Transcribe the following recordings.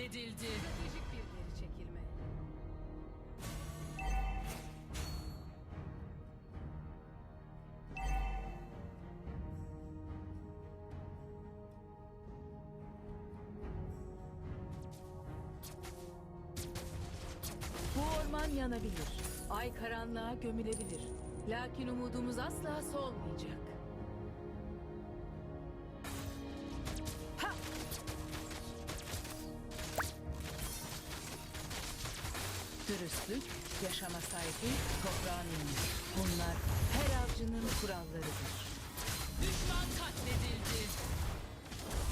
katledildi. Stratejik bir geri çekilme. Bu orman yanabilir. Ay karanlığa gömülebilir. Lakin umudumuz asla solmayacak. Dürüstlük, yaşama saygı, toprağın iyiliği. Bunlar her avcının kurallarıdır. Düşman katledildi.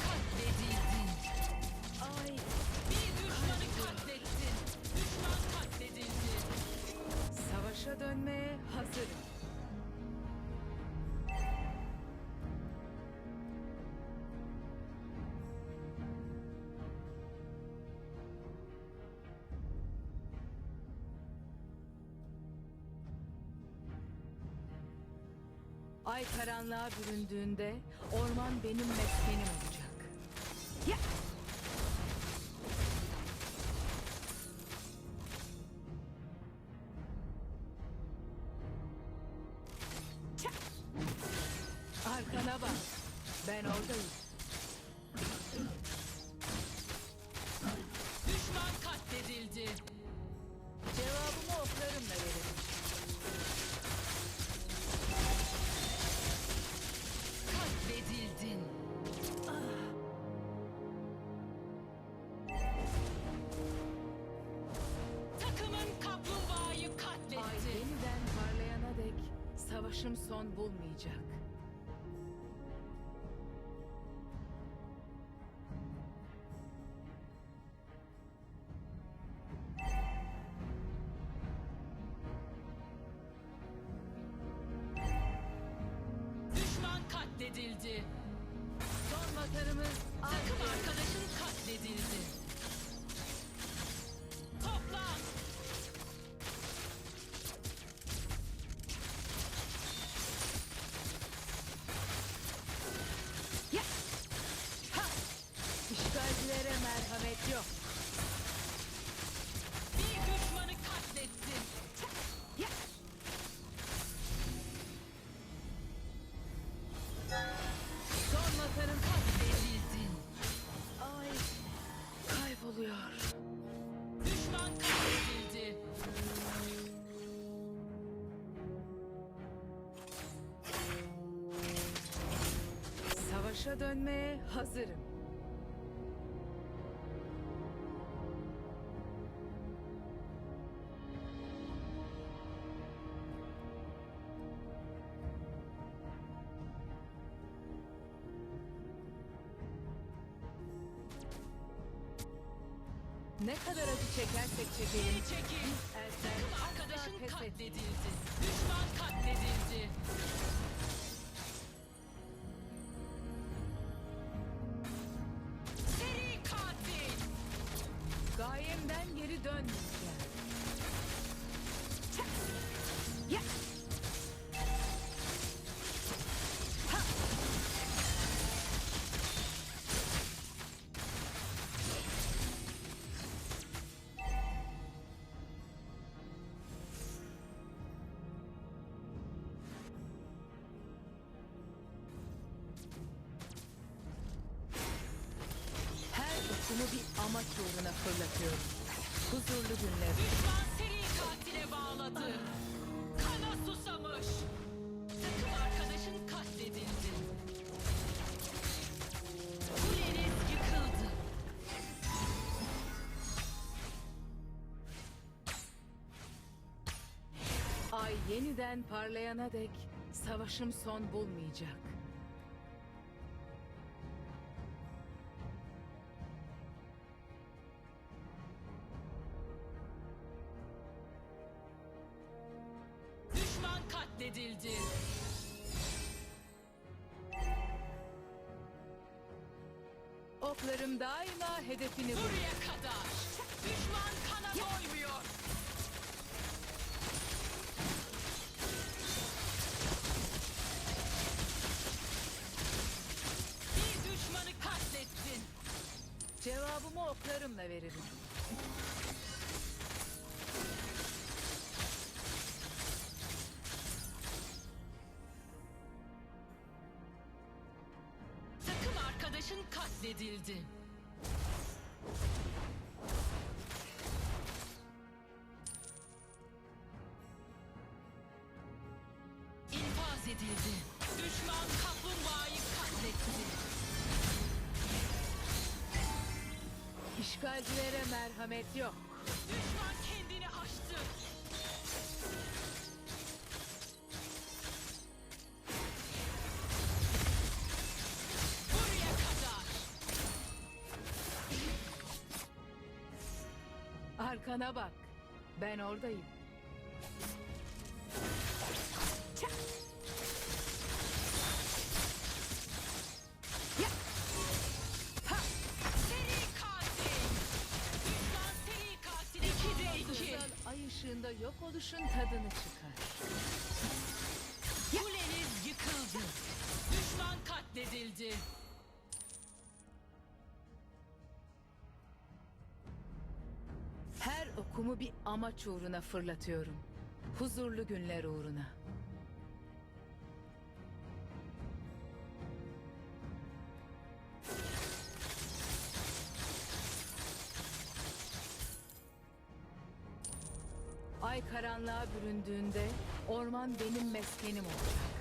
Katledildin. Ay, Bir düşmanı katlettin. Düşman katledildi. savaşa dönmeye hazırım. Ay karanlığa büründüğünde orman benim meskenim olacak. Ya! Arkana bak. Ben oradayım. Düşman katledildi. Cevabımı oklarımla veririm. Savaşım son bulmayacak. Savaşa dönmeye hazırım. Ne kadar acı çekersek çekelim. Geri çekil. Takım asla arkadaşın katledildi. Düşman katledildi. Amaç uğruna fırlatıyorum. Huzurlu günler. Düşman seri katile bağladı. Kana susamış. Takım arkadaşın katledildi. Kuleniz yıkıldı. Ay yeniden parlayana dek savaşım son bulmayacak. Katledildi. Oklarım daima hedefini vurur. Buraya kadar. Düşman kana doymuyor. Bir düşmanı katlettin. Cevabımı oklarımla veririm. Katledildi. İnfaz edildi. Düşman kaplumbağayı katletti. İşgalcilere merhamet yok. Düşman kendini aştı. Arkana bak. Ben oradayım. Çak! Ya! Ha! Seri katil. Düşman seri katil. İkide iki. Özel ay ışığında yok oluşun tadını çıkar. Kuleniz yıkıldı. Düşman katledildi. Okumu bir amaç uğruna fırlatıyorum. Huzurlu günler uğruna. Ay karanlığa büründüğünde orman benim meskenim olacak.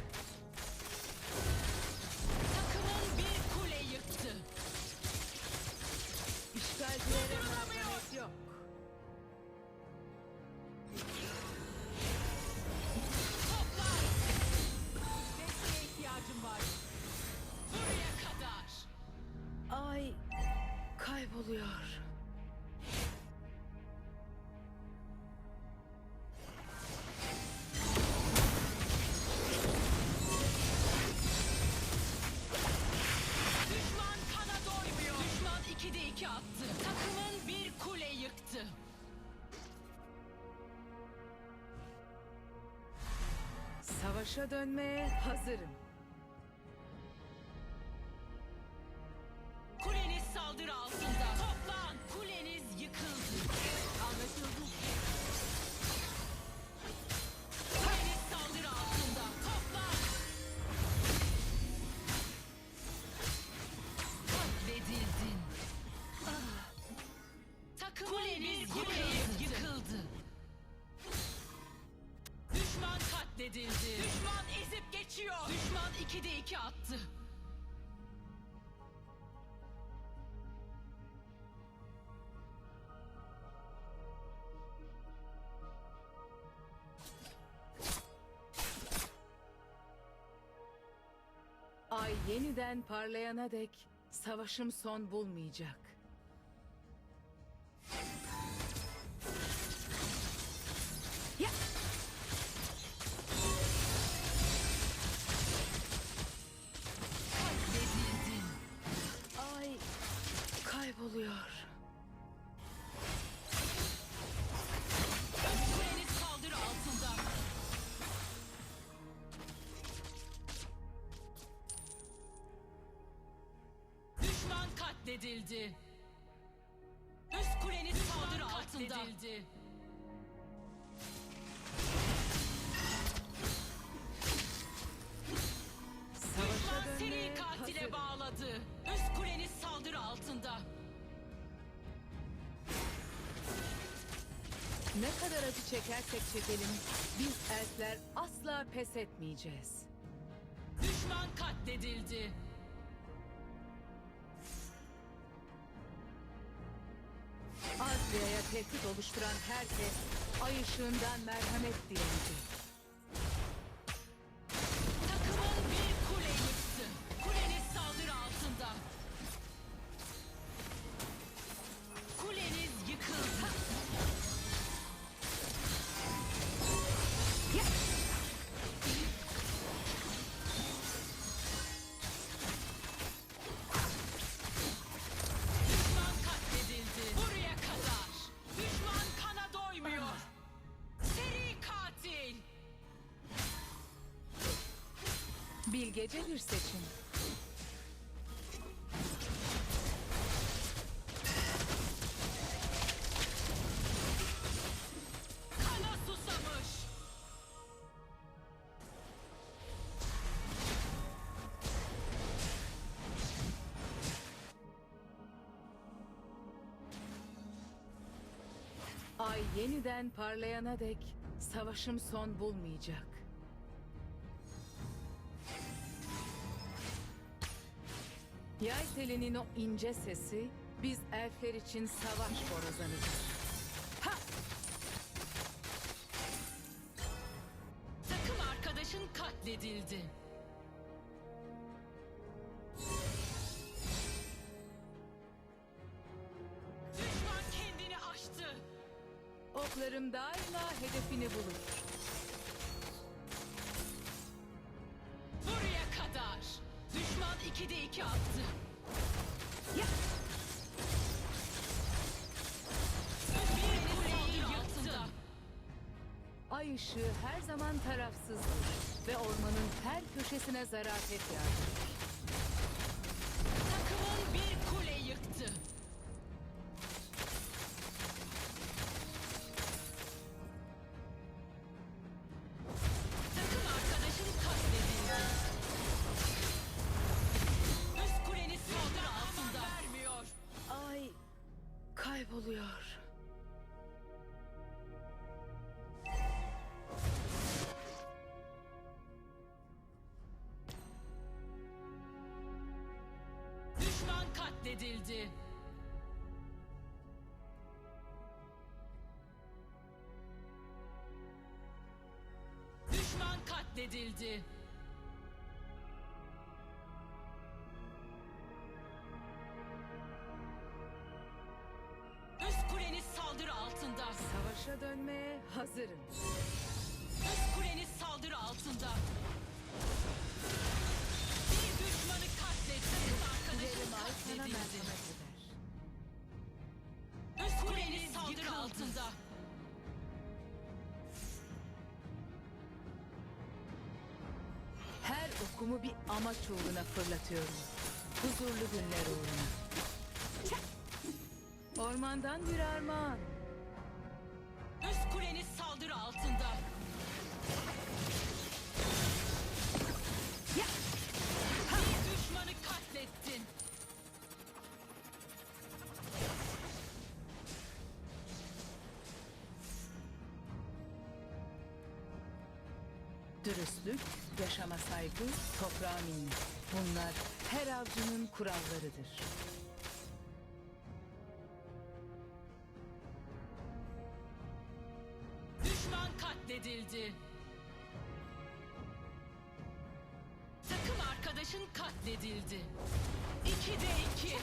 Kayboluyor. Düşman kana doymuyor. Düşman 2'de 2 attı. Takımın bir kule yıktı. Savaşa dönmeye hazırım. Kuleniz saldırı altında. Katledildi. Düşman ezip geçiyor. Düşman 2'de 2 attı. Ay yeniden parlayana dek savaşım son bulmayacak. Katledildi. Üst kuleniz saldırı altında. Katledildi. Düşman seri katile hazırım. bağladı. Üst kuleniz saldırı altında. Ne kadar acı çekersek çekelim biz elfler asla pes etmeyeceğiz. Düşman katledildi. Azya'ya tehdit oluşturan herkes ay ışığından merhamet dileyecek. Bilgece bir seçim. Ay yeniden parlayana dek savaşım son bulmayacak. Yay telinin o ince sesi biz elfler için savaş borazanıdır. Ha! Takım arkadaşın katledildi. Düşman kendini aştı. Oklarım daima hedefini bulur. 2'de 2 attı. Ya! Bir kuleyi yıktı. Ay ışığı her zaman tarafsızdır ve ormanın her köşesine zarafet yağdırır. Takımın bir kule yıktı. Katledildi. Düşman katledildi. Üst kuleniz saldırı altında. Savaşa dönmeye hazırım. Üst kuleniz saldırı altında. Her okumu bir amaç uğruna fırlatıyorum. Huzurlu günler uğruna. Ormandan bir armağan. Üst kuleniz saldırı altında. Ya! Dürüstlük, yaşama saygı, toprağa minnet. Bunlar her avcının kurallarıdır. Düşman katledildi. Takım arkadaşın katledildi. İkide iki.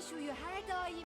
Show you your hair dye uh,